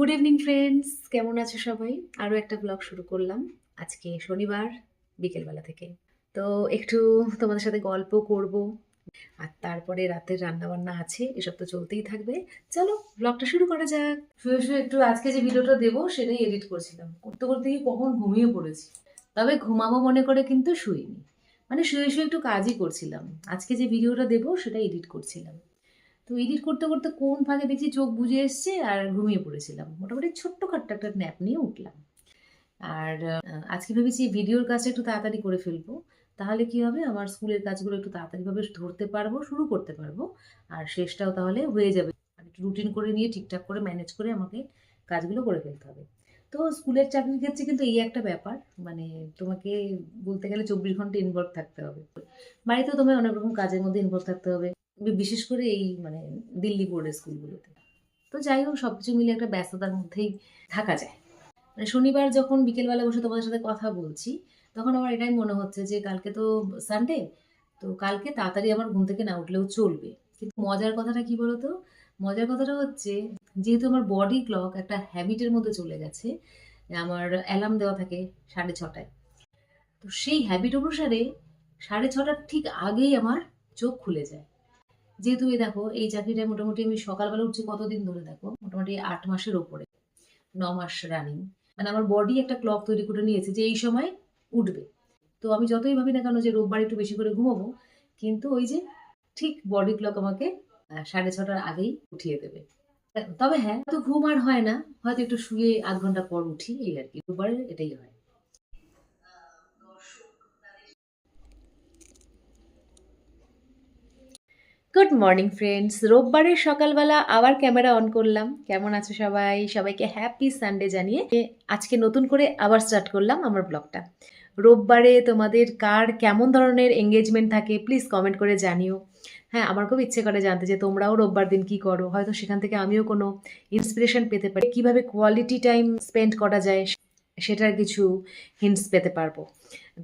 Good evening friends কেমন আছো সবাই? আরও একটা ব্লগ শুরু করলাম। আজকে শনিবার, বিকেলবেলা থেকে। তো একটু তোমাদের সাথে গল্প করব। আর তারপরে রাতের রান্নাবান্না আছে, এসব তো চলতেই থাকবে। চলো ব্লগটা শুরু করা যাক। শুয়ে শুয়ে একটু আজকে যে ভিডিওটা দেবো, সেটাই এডিট করছিলাম। করতে করতে গিয়ে কখন ঘুমিয়ে পড়েছি। তবে ঘুমাবো মনে করে কিন্তু শুইনি। মানে শুয়ে শুয়ে একটু কাজই করছিলাম। আজকে যে ভিডিওটা দেবো, সেটা এডিট করছিলাম। তো এডিট করতে করতে কোন ফাঁকে দেখছি চোখ বুঝে এসছে আর ঘুমিয়ে পড়েছিলাম। মোটামুটি ছোট্ট খাট্ট একটা ন্যাপ নিয়ে উঠলাম। আর আজকে ভেবেছি ভিডিওর কাজটা একটু তাড়াতাড়ি করে ফেলব। তাহলে কি হবে? আমার স্কুলের কাজগুলো একটু তাড়াতাড়িভাবে ধরতে পারব, শুরু করতে পারব। আর শেষটাও তাহলে হয়ে যাবে। আর একটু রুটিন করে নিয়ে ঠিকঠাক করে ম্যানেজ করে আমাকে কাজগুলো করে ফেলতে হবে। তো স্কুলের চাকরির ক্ষেত্রে কিন্তু এই একটা ব্যাপার। মানে তোমাকে বলতে গেলে চব্বিশ ঘণ্টা ইনভলভ থাকতে হবে। বাড়িতেও তোমায় অনেক রকম কাজের মধ্যে ইনভলভ থাকতে হবে। বিশেষ করে এই মানে দিল্লি বোর্ডের স্কুলগুলোতে। তো যাই হোক সব কিছু মিলে একটা ব্যস্ততার মধ্যেই থাকা যায়। মানে শনিবার যখন বিকেলবেলা বসে তোমাদের সাথে কথা বলছি, তখন আমার এটাই মনে হচ্ছে যে কালকে তো সানডে তো কালকে তাড়াতাড়ি আমার ঘুম থেকে না উঠলেও চলবে। কিন্তু মজার কথাটা কি বলতো? মজার কথাটা হচ্ছে, যেহেতু আমার বডি ক্লক একটা হ্যাবিটের মধ্যে চলে গেছে, আমার অ্যালার্ম দেওয়া থাকে সাড়ে ছটায়। তো সেই হ্যাবিট অনুসারে সাড়ে ছটার ঠিক আগেই আমার চোখ খুলে যায়। যেহেতু এই দেখো, এই চাকরিটা মোটামুটি আমি সকালবেলা উঠছি কতদিন ধরে দেখো? মোটামুটি আট মাসের ওপরে, ন মাস রানিং মানে আমার বডি একটা ক্লক তৈরি করে নিয়েছে যে এই সময় উঠবে। তো আমি যতই ভাবি না কেন যে রোববার একটু বেশি করে ঘুমাবো, কিন্তু ওই যে ঠিক বডি ক্লক আমাকে সাড়ে ছটার আগেই উঠিয়ে দেবে। তবে হ্যাঁ তো ঘুম আর হয় না, হয়তো একটু শুয়ে আধ ঘণ্টা পর উঠি, এই আর কি। রোববারে এটাই হয়। গুড মর্নিং ফ্রেন্ডস রোববারের সকালবেলা আবার ক্যামেরা অন করলাম। কেমন আছো সবাই? সবাইকে হ্যাপি সানডে জানিয়ে আজকে নতুন করে আবার স্টার্ট করলাম আমার ব্লগটা রোববারে তোমাদের কার কেমন ধরনের এঙ্গেজমেন্ট থাকে প্লিজ কমেন্ট করে জানিও। হ্যাঁ আমার খুব ইচ্ছে করে জানতে যে তোমরাও রোববার দিন কি করো? হয়তো সেখান থেকে আমিও কোনো ইন্সপিরেশন পেতে পারি। কীভাবে কোয়ালিটি টাইম স্পেন্ড করা যায়? সেটার কিছু হিন্টস পেতে পারব।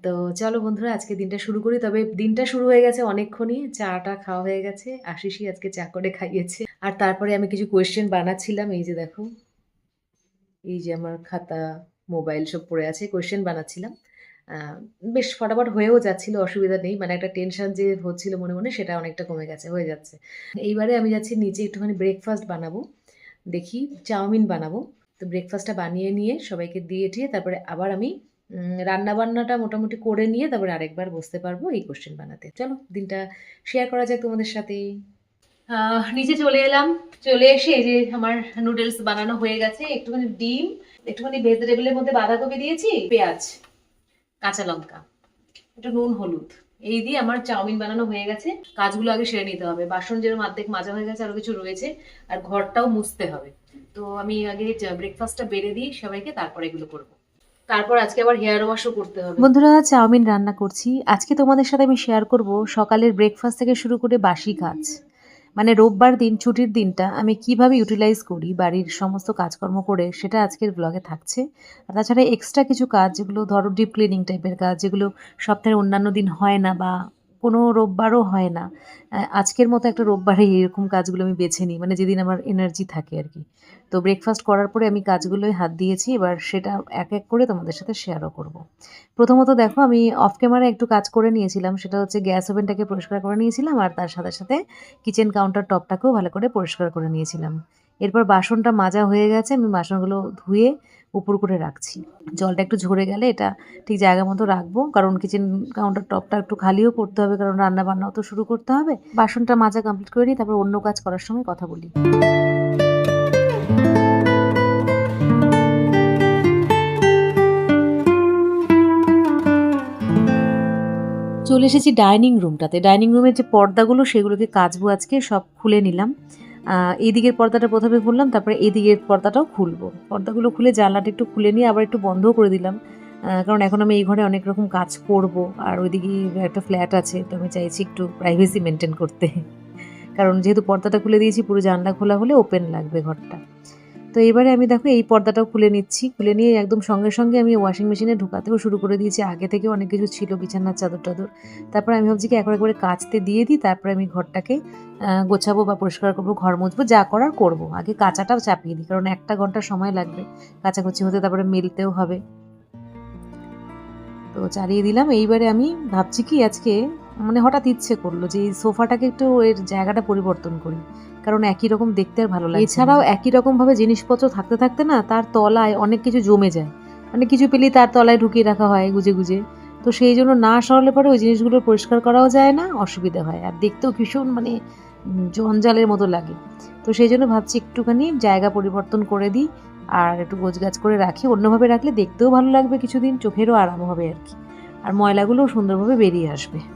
তো চলো বন্ধুরা, আজকে দিনটা শুরু করি। তবে দিনটা শুরু হয়ে গেছে অনেকক্ষণই। চাটা খাওয়া হয়ে গেছে। আশিসই আজকে চা করে খাইয়েছে। আর তারপরে আমি কিছু কোয়েশ্চেন বানাচ্ছিলাম। এই যে দেখো, এই যে আমার খাতা মোবাইল সব পড়ে আছে কোয়েশ্চেন বানাচ্ছিলাম। বেশ ফটাফট হয়েও যাচ্ছিল, অসুবিধা নেই। মানে একটা টেনশন যে হচ্ছিল মনে মনে, সেটা অনেকটা কমে গেছে, হয়ে যাচ্ছে। এইবারে আমি যাচ্ছি, নিচে একটুখানি ব্রেকফাস্ট বানাবো। দেখি, চাউমিন বানাবো। তো ব্রেকফাস্টটা বানিয়ে নিয়ে সবাইকে দিয়ে টিয়ে তারপরে আবার আমি রান্না বান্নাটা মোটামুটি করে নিয়ে তারপরে আরেকবার বসতে পারব এই কোশ্চেন বানাতে। চলো, দিনটা শেয়ার করা যাক তোমাদের সাথে নিচে চলে এলাম, চলে এসে এই যে আমার নুডলস বানানো হয়ে গেছে, একটুখানি ডিম, একটুখানি ভেজিটেবলের মধ্যে বাঁধাকপি দিয়েছি, পেঁয়াজ, কাঁচা লঙ্কা, একটু নুন, হলুদ। এই দিয়ে আমার চাউমিন বানানো হয়ে গেছে, কাজগুলো আগে সেরে নিতে হবে। বাসন যেরকম অর্ধেক মাজা হয়ে গেছে, আরও কিছু রয়েছে, আর ঘরটাও মুছতে হবে। তো আমি আগে ব্রেকফাস্টটা বেড়ে দিই সবাইকে, তারপর এগুলো করব। তারপর আজকে আবার হেয়ার ওয়াশও করতে হবে। বন্ধুরা, চাউমিন রান্না করছি। আজকে তোমাদের সাথে আমি শেয়ার করব সকালের ব্রেকফাস্ট থেকে শুরু করে বাসি কাজ। মানে রোববার দিন, ছুটির দিনটা আমি কীভাবে ইউটিলাইজ করি, বাড়ির সমস্ত কাজকর্ম করে, সেটা আজকের ব্লগে থাকছে। আর তাছাড়া এক্সট্রা কিছু কাজ, যেগুলো ধরো ডিপ ক্লিনিং টাইপের কাজ, যেগুলো সপ্তাহের অন্যান্য দিন হয় না বা কোনো রোববারও হয় না। আজকের মতো একটা রোববারে এরকম কাজগুলো আমি বেছে নিই মানে যেদিন আমার এনার্জি থাকে আর কি। তো ব্রেকফাস্ট করার পরে আমি কাজগুলোই হাত দিয়েছি, এবার সেটা এক এক করে তোমাদের সাথে শেয়ারও করব। প্রথমত দেখো, আমি অফ ক্যামেরা একটু কাজ করে নিয়েছিলাম, সেটা হচ্ছে গ্যাস ওভেনটাকে পরিষ্কার করে নিয়েছিলাম, আর তার সাথে সাথে কিচেন কাউন্টার টপটাকেও ভালো করে পরিষ্কার করে নিয়েছিলাম। এরপর বাসনটা মাজা হয়ে গেছে, আমি বাসনগুলো ধুয়ে উপর করে রাখছি। জলটা একটু ঝরে গেলে এটা ঠিক জায়গা মতো রাখব, কারণ কিচেন কাউন্টার টপটা একটু খালিও করতে হবে, কারণ রান্না বান্নাও তো শুরু করতে হবে। বাসনটা মাজা কমপ্লিট করে নিই, তারপর অন্য কাজ করার সময় কথা বলি। চলে এসেছি ডাইনিং রুমটাতে ডাইনিং রুমের যে পর্দাগুলো, সেগুলোকে কাচবো আজকে, সব খুলে নিলাম। এই দিকের পর্দাটা প্রথমে খুললাম, তারপরে এদিকের দিকের পর্দাটাও খুলবো। পর্দাগুলো খুলে জানলাটা একটু খুলে নিয়ে আবার একটু বন্ধও করে দিলাম কারণ এখন আমি এই ঘরে অনেক রকম কাজ করব আর ওইদিকে একটা ফ্ল্যাট আছে, তো আমি চাইছি একটু প্রাইভেসি মেনটেন করতে। কারণ যেহেতু পর্দাটা খুলে দিয়েছি, পুরো জানলা খোলা হলে ওপেন লাগবে ঘরটা। তো এবারে আমি দেখো এই পর্দাটাও খুলে নিচ্ছি। খুলে নিয়ে একদম সঙ্গে সঙ্গে আমি ওয়াশিং মেশিনে ঢুকাতেও শুরু করে দিয়েছি। আগে থেকে অনেক কিছু ছিল, বিছানার চাদর টাদর। তারপর আমি ভাবছি কি একবার একবারে কাচতে দিয়ে দিই, তারপরে আমি ঘরটাকে গোছাবো বা পরিষ্কার করব, ঘর মুছবো, যা করার করব। আগে কাঁচাটাও চাপিয়ে দিই, কারণ একটা ঘণ্টা সময় লাগবে। কাচাকুচি হতে তারপরে মেলতেও হবে। তো চালিয়ে দিলাম। এইবারে আমি ভাবছি কি, আজকে মানে হঠাৎ ইচ্ছে করল যে এই সোফাটাকে একটু এর জায়গাটা পরিবর্তন করি। কারণ একই রকম দেখতে আর ভালো লাগে এছাড়াও একই রকম ভাবে জিনিসপত্র থাকতে থাকতে না তার তলায় অনেক কিছু জমে যায়। মানে কিছু পেলেই তার তলায় ঢুকিয়ে রাখা হয় গুজে গুজে। তো সেই জন্য না সরালে পরে ওই জিনিসগুলো পরিষ্কার করাও যায় না, অসুবিধা হয়। আর দেখতেও ভীষণ মানে জঞ্জালের মতো লাগে। তো সেই জন্য ভাবছি একটুখানি জায়গা পরিবর্তন করে দিই আর একটু গোছগাছ করে রাখি। অন্যভাবে রাখলে দেখতেও ভালো লাগবে কিছুদিন, চোখেরও আরাম হবে আর কি। আর ময়লাগুলোও সুন্দরভাবে বেরিয়ে আসবে।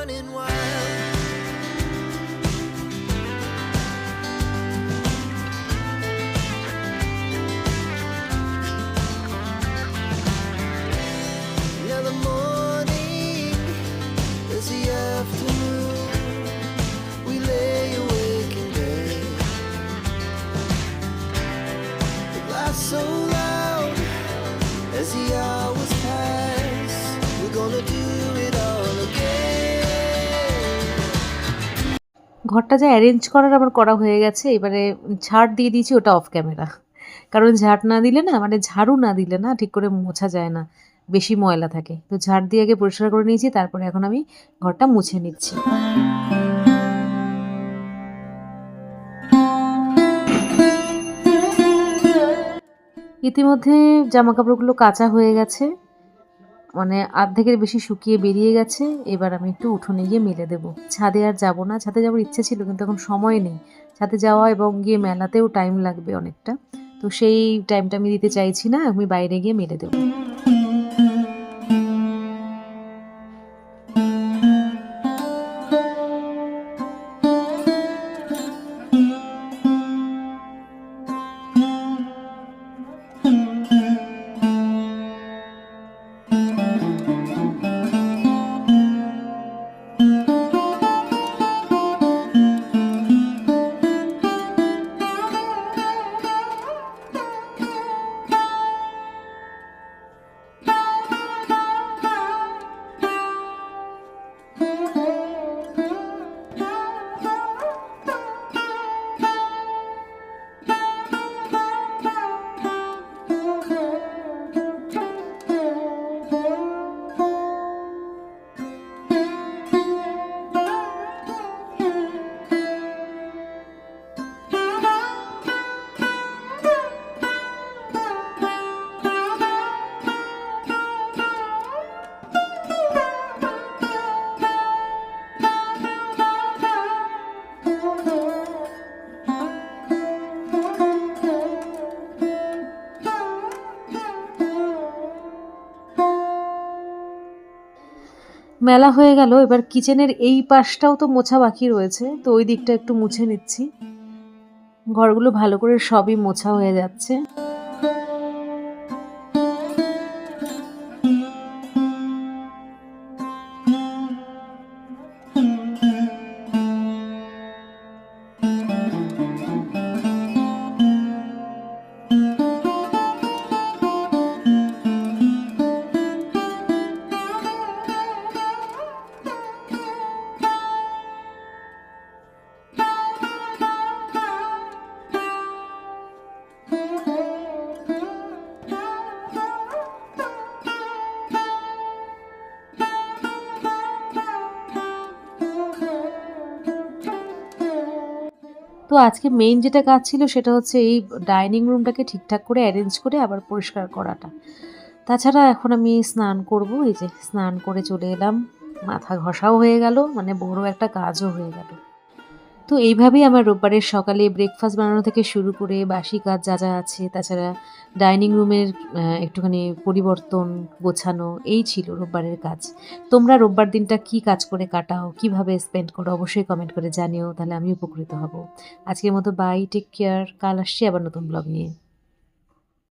running wild. ঘরটা যা অ্যারেঞ্জ করার আমার করা হয়ে গেছে, এবারে ঝাড় দিয়ে দিয়েছি, ওটা অফ ক্যামেরা কারণ ঝাড় না দিলে না মানে ঝাড়ু না দিলে না ঠিক করে মোছা যায় না, বেশি ময়লা থাকে। তো ঝাড় দিয়ে আগে পরিষ্কার করে নিয়েছি, তারপরে এখন আমি ঘরটা মুছে নিচ্ছি। ইতিমধ্যে জামা কাপড়গুলো কাঁচা হয়ে গেছে। মানে অর্ধেকের বেশি শুকিয়ে বেরিয়ে গেছে, এবার আমি একটু উঠোনে গিয়ে মেলে দেব। ছাদে আর যাব না, ছাদে যাওয়ার ইচ্ছে ছিল কিন্তু এখন সময় নেই। ছাদে যাওয়া এবং গিয়ে মেলাতেও টাইম লাগবে অনেকটা। তো সেই টাইমটা আমি দিতে চাইছি না, আমি বাইরে গিয়ে মেলে দেবো। মেলা হয়ে গেল, এবার কিচেনের এই পাশটাও তো মোছা বাকি রয়েছে, তো ওই দিকটা একটু মুছে নিচ্ছি। ঘরগুলো ভালো করে সবই মোছা হয়ে যাচ্ছে। তো আজকে মেইন যেটা কাজ ছিল সেটা হচ্ছে এই ডাইনিং রুমটাকে ঠিকঠাক করে অ্যারেঞ্জ করে আবার পরিষ্কার করাটা। তাছাড়া এখন আমি স্নান করব, এই যে স্নান করে চলে এলাম। মাথা ঘষাও হয়ে গেল মানে বড় একটা কাজও হয়ে গেল। তো এইভাবেই আমার রোববারের সকালে ব্রেকফাস্ট বানানো থেকে শুরু করে বাসি কাজ যা যা আছে, তাছাড়া ডাইনিং রুমের একটুখানি পরিবর্তন, গোছানো, এই ছিল রোববারের কাজ। তোমরা রোববার দিনটা কি কাজ করে কাটাও, কীভাবে স্পেন্ড করো, অবশ্যই কমেন্ট করে জানিও, তাহলে আমি উপকৃত হব। আজকের মতো বাই টেক কেয়ার কাল আসছি আবার নতুন ব্লগ নিয়ে।